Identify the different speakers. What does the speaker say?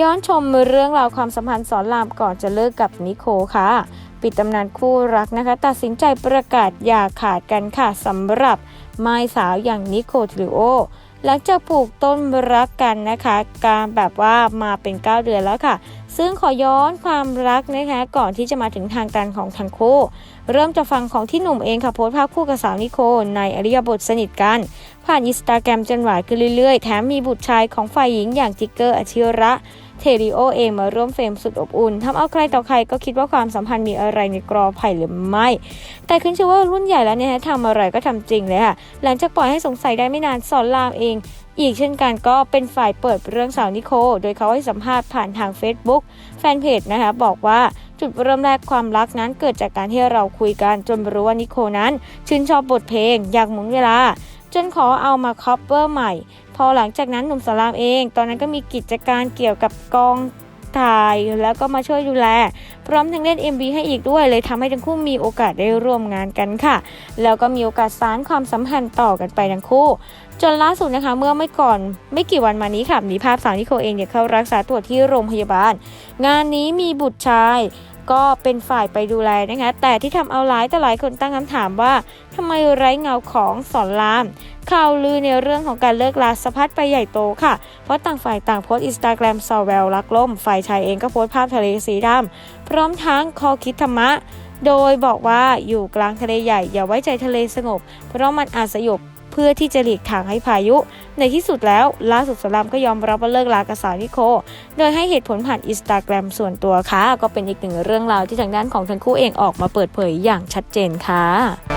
Speaker 1: ย้อนชมเรื่องราวความสัมพันธ์สอนรามก่อนจะเลิกกับนิโคค่ะ ปิดตำนานคู่รักนะคะ ตัดสินใจประกาศอย่าขาดกันค่ะสำหรับไม้สาวอย่างนิโคทริโอหลังจากปลูกต้นรักกันนะคะ การแบบว่ามาเป็น 9 เดือนแล้วค่ะ ซึ่งขอย้อนความรักนะคะก่อนที่จะมาถึงทางการของทั้งคู่เริ่มจะฟังของที่หนุ่มเองค่ะโพสภาพคู่กับสาวนิโคในอริยบทสนิทกัน ผ่านอินสตาแกรมจนหวานขึ้นเรื่อยๆ แถมมีบุตรชายของฝ่ายหญิงอย่างจิกเกอร์อาชิระ เทริโอเองมาร่วมเฟรมสุดอบอุ่นทำเอาใครต่อใครก็คิดว่าความสัมพันธ์มีอะไรในกรอไผ่หรือไม่ แต่ขึ้นชื่อว่ารุ่นใหญ่แล้วเนี่ยทำอะไรก็ทำจริงเลยค่ะ หลังจากปล่อยให้สงสัยได้ไม่นานสอนรามเอง อีกเช่นกันก็เป็นฝ่ายเปิดเรื่องสาวนิโค โดยเขาให้สัมภาษณ์ผ่านทาง Facebook แฟนเพจนะคะบอกว่าจุดเริ่มแรกความรักนั้นเกิดจากการที่เราคุยกันจนรู้ว่านิโคนั้น ชื่นชอบบทเพลง อยากหมุนเวลา จนขอเอามาคอปเปอร์ใหม่ พอหลังจากนั้นหนุ่มสอนรามเอง ตอนนั้นก็มีกิจการเกี่ยวกับกองถ่ายแล้วก็มาช่วยดูแล พร้อมทั้งเล่น MV ให้อีกด้วย เลยทำให้ทั้งคู่มีโอกาสได้ร่วมงานกันค่ะ แล้วก็มีโอกาสสานความสัมพันธ์ต่อกันไปทั้งคู่ จนล่าสุดนะคะ เมื่อไม่ก่อนไม่กี่วันมานี้ค่ะมีภาพสาวนิโคเองเนี่ยเข้ารักษาตัวที่โรงพยาบาล งานนี้มีบุตรชาย ก็เป็นฝ่ายไปดูแลนะคะ แต่ที่ทำเอาหลายแต่หลายคนตั้งคำถามว่าทำไมไร้เงาของสอนรามข่าวลือในเรื่องของการเลิกลาสะพัดไปใหญ่โตค่ะ เพราะต่างฝ่ายต่างโพสต์อินสตาแกรมซอแวลรักล่ม ฝ่ายชายเองก็โพสต์ภาพทะเลสีดำพร้อมทั้งคอคิดธรรมะ โดยบอกว่าอยู่กลางทะเลใหญ่อย่าไว้ใจทะเลสงบ เพราะมันอาจสยบ พื่อที่จะหลีกทางให้พายุ ในที่สุดแล้วล่าสุดสอนรามก็ยอมรับว่าเลิกลากับสาวนิโค โดยให้เหตุผลผ่านอินสตาแกรมส่วนตัวค่ะ ก็เป็นอีกหนึ่งเรื่องราวที่ทางด้านของทั้งคู่เองออกมาเปิดเผยอย่างชัดเจนค่ะ